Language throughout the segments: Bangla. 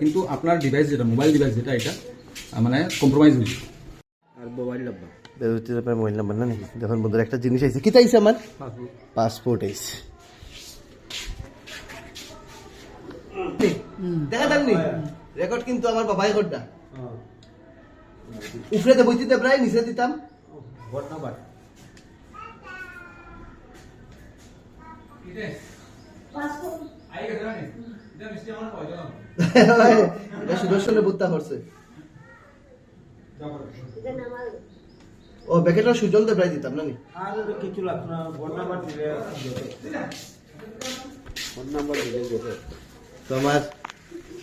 কিন্তু আপনার ডিভাইস যেটা মোবাইল ডিভাইস যেটা এটা মানে কম্প্রোমাইজ হয়েছে আর মোবাইল নাম্বার বেরোতে আপনার মোবাইল নাম্বার না নাকি দেখুন বন্ধুরা একটা জিনিস আইছে কিতা আইছে আমার পাসপোর্ট আইছে দেখা যাননি রেকর্ড কিন্তু আমার বাবাই করটা উপরে তো বইতে প্রায় নিচে দিতাম নাম্বার এটা সুদর্শনে বুদ্ধা করছে ও প্রায় দিতাম না আর কিছু লাগতো না ভোট নাম্বার দিলে ভোট নাম্বার দিলে যেতে আমার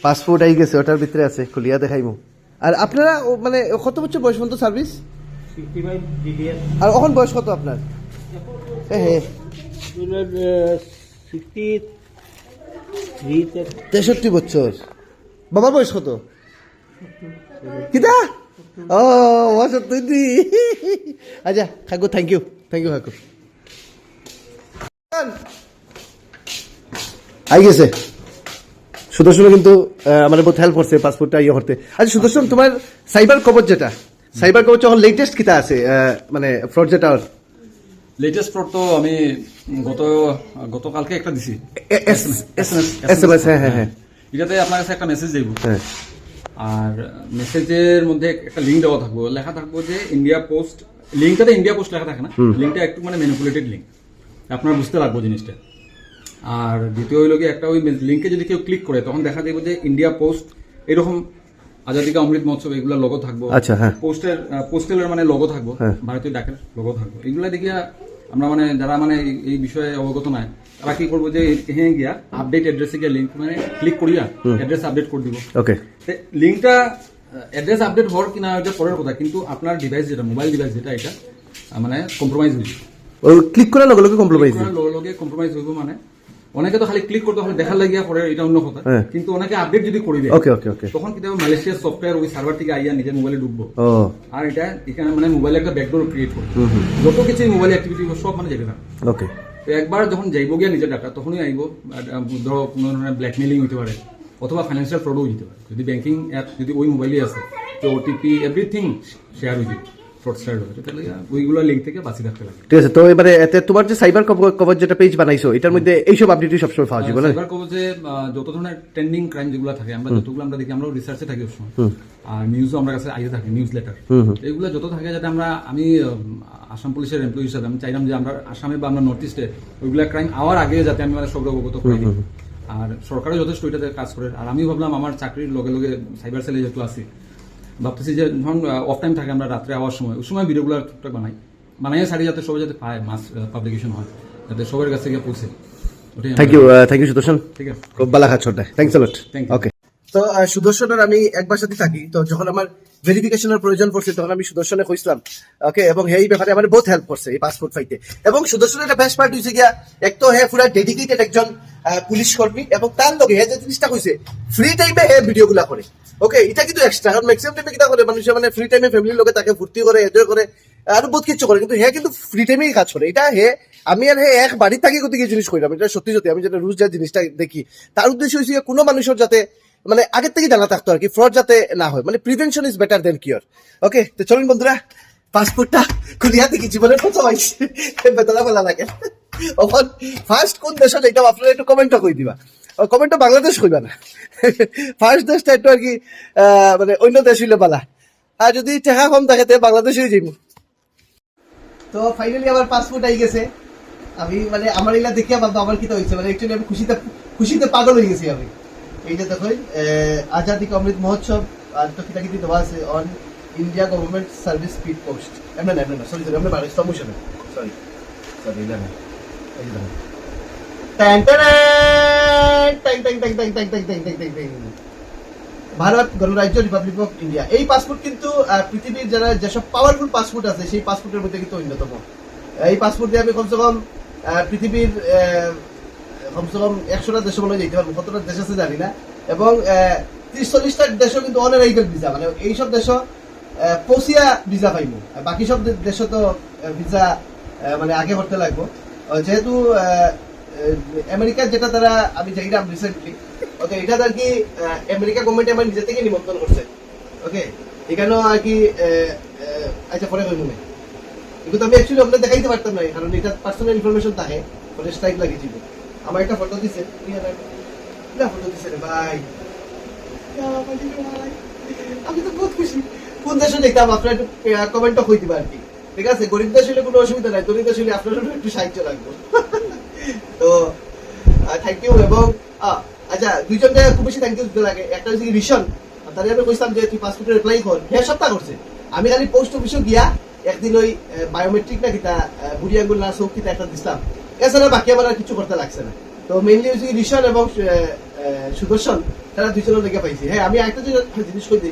পাসপোর্ট আই গেছে ওটার ভিতরে আছে খুলিয়া দেখাইমু। আর আপনারা মানে কত বছর বয়স পর্যন্ত সার্ভিস আর এখন বয়স কত আপনার? এ হে সিক্সটি থ্রিতে তেষট্টি বছর। বাবার বয়স কত? কিতা? ও বছর তুই আচ্ছা কাকু থ্যাংক ইউ থ্যাংক ইউ কাকু আই গেছে। সুদর্শন কিন্তু আমার বহুত হেল্প করছে পাসপোর্টটা ইয়ে করতে। আচ্ছা সুদর্শন তোমার সাইবার কবর যেটা? সাইবার কবর যখন লেটেস্ট কিতা আছে মানে ফ্রড যেটা? লেটেস্ট ফ্রড তো আমি গত গতকালকে একটা দিছি। হ্যাঁ, হ্যাঁ, হ্যাঁ। এটাতে আপনার কাছে একটা মেসেজ হ্যাঁ। আর মেসেজের মধ্যে একটা লিঙ্ক দেওয়া থাকব। লেখা থাকব যে ইন্ডিয়া পোস্ট লিঙ্কটাতে ইন্ডিয়া পোস্ট লেখা থাকে না? লিঙ্কটা একটু মানে ম্যানিপুলেটেড লিঙ্ক আপনার বুঝতে লাগবো জিনিসটা। আর দ্বিতীয় হইল কি একটা ওই লিঙ্কে যদি কেউ ক্লিক করে তখন দেখা যাবে যে ইন্ডিয়া পোস্ট এরকম আজাদি কা অমৃত মহোৎসব এগুলো লোগো থাকব। আচ্ছা, হ্যাঁ। পোস্টের পোস্টেলের মানে লোগো থাকব। হ্যাঁ। ভারতীয় ডাকের লোগো থাকব। এগুলা দেখিয়া আমরা মানে যারা মানে এই- বিষয়ে অবগত নাই তারা কি করব যে হ্যাঁ গিয়া আপডেট অ্যাড্রেসে গিয়া লিঙ্ক মানে ক্লিক করিয়া অ্যাড্রেস আপডেট করে দিব। ওকে লিঙ্কটা অ্যাড্রেস আপডেট হওয়ার কিনা এটা পরের কথা কিন্তু আপনার ডিভাইস যেটা মোবাইল ডিভাইস যেটা এটা মানে কম্প্রোমাইজ হয়েছে ক্লিক করার লগে লগে কম্প্রোমাইজ লগে লগে কম্প্রোমাইজ হইব মানে অনেকে তো খালি ক্লিক করতে দেখার লাগিয়া পরে এটা অন্য কথা। হ্যাঁ। কিন্তু অনেকে আপডেট যদি করি দেয় ওকে ওকে ওকে তখন কিন্তু মালয়েশিয়ার সফটওয়্যার ওই সার্ভার থেকে আইয়া নিজের মোবাইলে ঢুকবো। আর এটা এখানে মানে মোবাইলে একটা ব্যাকডোর ক্রিয়েট করবে যত কিছু মোবাইল অ্যাক্টিভিটি সব মানে যেতে থাকে ওকে তো একবার যখন যাইব গিয়া নিজের ডাটা তখনই আইব ধরো কোনো ধরনের ব্ল্যাকমেলিং হইতে পারে অথবা ফাইন্যান্সিয়াল ফ্রডও হইতে পারে। যদি ব্যাংকিং অ্যাপ যদি ওই মোবাইলে আছে তো ওটিপি এভরিথিং শেয়ার হয়ে যাবে ফ্রডস্টার হবে তাহলে ওইগুলো লিঙ্ক থেকে বাঁচি থাকতে লাগে। ঠিক আছে তো এবারে এতে তোমার যে সাইবার কভার যেটা পেজ বানাইছো এটার মধ্যে এইসব আপডেটই সবসময় পাওয়া যাবে না? সাইবার কবজে যত ধরনের ট্রেন্ডিং ক্রাইম যেগুলো থাকে আমরা যতগুলো আমরা দেখি আমরা রিসার্চে থাকি ওই আর নিউজও আমরা কাছে আইতে থাকে নিউজ লেটার এগুলো যত থাকে যাতে আমরা আমি আসাম পুলিশের এমপ্লয়ি হিসাবে আমি চাইলাম যে আমরা আসামে বা আমরা নর্থ ইস্টে ওইগুলা ক্রাইম আওয়ার আগে যাতে আমি মানে সব অবগত করে আর সরকারও যথেষ্ট ওইটাতে কাজ করে। আর আমি ভাবলাম আমার চাকরির লগে লগে সাইবার সেলে যেহেতু আছি ভাবতেছি যে যখন অফ টাইম থাকে আমরা রাত্রে আওয়ার সময়। ওই সময় ভিডিওগুলো টুকটাক বানাই। বানাই সারি যাতে সবাই যাতে পায় মাস পাবলিকেশন হয় যাতে সবার কাছে গিয়ে পৌঁছে। Thank you thank you Sudarshan. ঠিক আছে। খুব ভালো ছোট্টা thanks lot Thank you. Okay তো সুদর্শনের আমি একবার সাথে থাকি। তো যখন আমার ভেরিফিকেশনের প্রয়োজন পড়ছে, তখন আমি সুদর্শনে কইছিলাম ওকে এবং এই ব্যাপারে আমার বহুত হেল্প করছে এই পাসপোর্ট পাইতে এবং সুদর্শনের একটা বেস্ট পার্ট হয়েছে গিয়া, এক তো হে পুরা ডেডিকেটেড একজন পুলিশ কর্মী, এবং তার লগে হে যে জিনিসটা কইছে ফ্রি টাইমে হে ভিডিও গুলা করে। ওকে এটা কিন্তু এক্সট্রা কারণ ম্যাক্সিমাম টাইমে কিটা করে? মানুষে মানে ফ্রি টাইমে ফ্যামিলির লগে তাকে ফুর্তি করে এনজয় করে, আর বহুত কিছু করে। কিন্তু হে কিন্তু ফ্রি টাইমেই কাজ করে। এটা হে, আমি আর হে এক বাড়ির থাকি গতিকে জিনিস কইলাম এটা সত্যি সত্যি, আমি যেটা রুজ যা জিনিসটা দেখি, তার উদ্দেশ্য হয়েছে কোনো মানুষের যাতে মানে আগের থেকে জানা থাকতো আর কি ফ্রড যাতে না হয়। মানে prevention is better than cure okay তো চলুন বন্ধুরা পাসপোর্টটা খুলিয়া দেখি জীবনের প্রথম আইসি বেতলা বেলা লাগে। এখন ফার্স্ট কোন দেশ এটা আপনারা একটু কমেন্টটা কই দিবা। কমেন্টটা বাংলাদেশ কইবা না। ফার্স্ট দেশটা একটু আর কি মানে অন্য দেশ হইলে বালা। আর যদি টাকা কম থাকে, তে বাংলাদেশে যাইব। তো ফাইনালি আমার পাসপোর্ট আই গেছে। আমি মানে আমার এগুলা দেখিয়া ভাবতো আমার কিতা হয়েছে মানে একচুয়ালি আমি খুশিতে খুশিতে পাগল হয়ে গেছি আমি। এই যে দেখো আজাদি কা অমৃত মহোৎসব আর তো কিতা কিতি দেওয়া আছে on India government service speed post এমন না এমন না সরি সরি আমরা বাড়ি সমস্যা নেই সরি সরি না এই দেখো ট্যাং ট্যাং ট্যাং ট্যাং ট্যাং ট্যাং ট্যাং ট্যাং ট্যাং ট্যাং ট্যাং ভারত গণরাজ্য রিপাবলিক অফ ইন্ডিয়া এই পাসপোর্ট কিন্তু পৃথিবীর যারা যেসব পাওয়ারফুল পাসপোর্ট আছে সেই পাসপোর্টের মধ্যে কিন্তু অন্যতম এই পাসপোর্ট দিয়ে আমি কমসে কম পৃথিবীর কমসে কম একশোটা দেশে মনে যেতে পারব কতটা দেশ আছে জানি না। এবং ত্রিশ চল্লিশটা দেশও কিন্তু অন ভিসা মানে এইসব দেশও আহ, ভিসা পাইব। বাকি সব দে- দেশও তো ভিসা মানে আগে করতে লাগবো। যেহেতু আহ, আমেরিকার যেটা তারা আমি যাইলাম রিসেন্টলি ওকে এটা আর কি আমেরিকা গভর্নমেন্ট আমার নিজে থেকে নিমন্ত্রণ করছে। ওকে এখানেও আর কি আচ্ছা পরে কইব না কিন্তু আমি অ্যাকচুয়ালি আপনার দেখাইতে পারতাম না কারণ এটা পার্সোনাল ইনফরমেশন থাকে স্ট্রাইক লাগিয়েছিল আমার একটা ফটো দিছে। না ফটো দিছে ভাই। আমি তো বহুত খুশি। কোন দেশে দেখতাম আপনার একটু কমেন্টও কই দিবা আর কি। ঠিক আছে? গরিব কোনো অসুবিধা নাই। দরিদ্র একটু সাহায্য লাগবে। তো থ্যাংক ইউ এবং আচ্ছা দুইজনকে খুব বেশি থ্যাংক ইউ দিতে লাগে। একটা হচ্ছে রিশন তাহলে আমি কইছিলাম যে তুই পাসপোর্টের অ্যাপ্লাই কর হ্যাঁ সপ্তাহ করছে। আমি খালি পোস্ট অফিসে গিয়া একদিন ওই বায়োমেট্রিক না কিতা আহ, বুড়ি আঙ্গুল না কিতা একটা দিছিলাম। এছাড়া বাকি আমার আর কিছু করতে লাগছে না। তো মেইনলি হচ্ছে রিশন এবং সুদর্শন, তারা দুইজনের লেগে পাইছি। হ্যাঁ আমি একটা জিনিস- জিনিস কই দিই?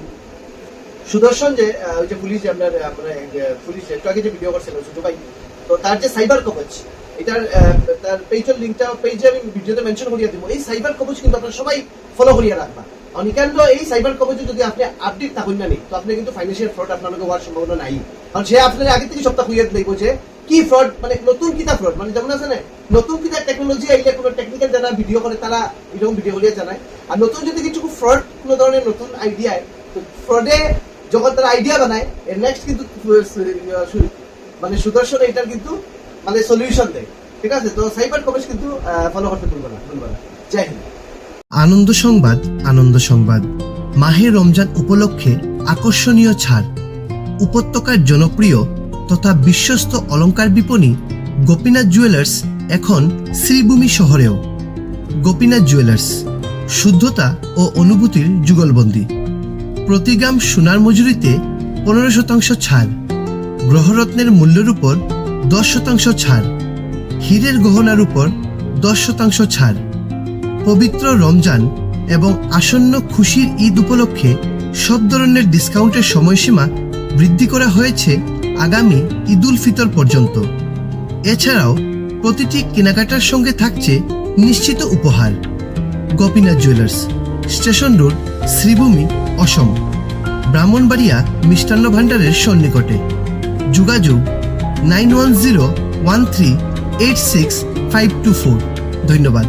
সুদর্শন যে ওই যে পুলিশ যে আপনার পুলিশ একটু আগে যে ভিডিও করছিল সুজু ভাই, তো তার যে সাইবার কবচ এটার তার পেজের লিঙ্কটা পেজে আমি ভিডিওতে মেনশন করিয়া দিব। এই সাইবার কবচ কিন্তু আপনারা সবাই ফলো করিয়া রাখবা। অনিকান্ত, এই সাইবার কবচে যদি আপনি আপডেট থাকুন না নি, তো আপনি কিন্তু ফাইন্যান্সিয়াল ফ্রড আপনার হওয়ার সম্ভাবনা নাই। কারণ সে আপনার আগে থেকে সপ্তাহ খুঁজে দেখব যে কি ফ্রড মানে নতুন কিতা ফ্রড মানে যেমন আছে না, নতুন কিতা টেকনোলজি আইলে কোনো টেকনিক্যাল যারা ভিডিও করে তারা এরকম ভিডিও করিয়া জানায়। আর নতুন যদি কিছু ফ্রড কোনো ধরনের নতুন আইডিয়া তো ফ্রডে যখন তারা আইডিয়া বানায় এর নেক্সট কিন্তু মানে সুদর্শন এটার কিন্তু মানে সলিউশন দেয়। ঠিক আছে? তো সাইবার কমেন্স কিন্তু ফলো করতে ভুলবে না ভুলবে না জয় হিন্দ। আনন্দ সংবাদ আনন্দ সংবাদ। মাহে রমজান উপলক্ষে আকর্ষণীয় ছাড়। উপত্যকার জনপ্রিয় তথা বিশ্বস্ত অলঙ্কার বিপণী গোপীনাথ জুয়েলার্স এখন শ্রীভূমি শহরেও। গোপীনাথ জুয়েলার্স, শুদ্ধতা ও অনুভূতির যুগলবন্দি। প্রতি গ্রাম সোনার মজুরিতে পনেরো শতাংশ ছাড়। গ্রহরত্নের মূল্যের উপর দশ শতাংশ ছাড়। হীরের গহনার উপর দশ শতাংশ ছাড়। পবিত্র রমজান এবং আসন্ন খুশির ঈদ উপলক্ষে সব ধরনের ডিসকাউন্টের সময়সীমা বৃদ্ধি করা হয়েছে আগামী ঈদুল ফিতর পর্যন্ত। এছাড়াও প্রতিটি কেনাকাটার সঙ্গে থাকছে নিশ্চিত উপহার। Gopinath jewellers, station road, Sribhumi, Asom. Brahmanbaria মিষ্টান্ন ভাণ্ডারের সন্নিকটে। যোগাযোগ nine one zero one three eight six five two four. ধন্যবাদ।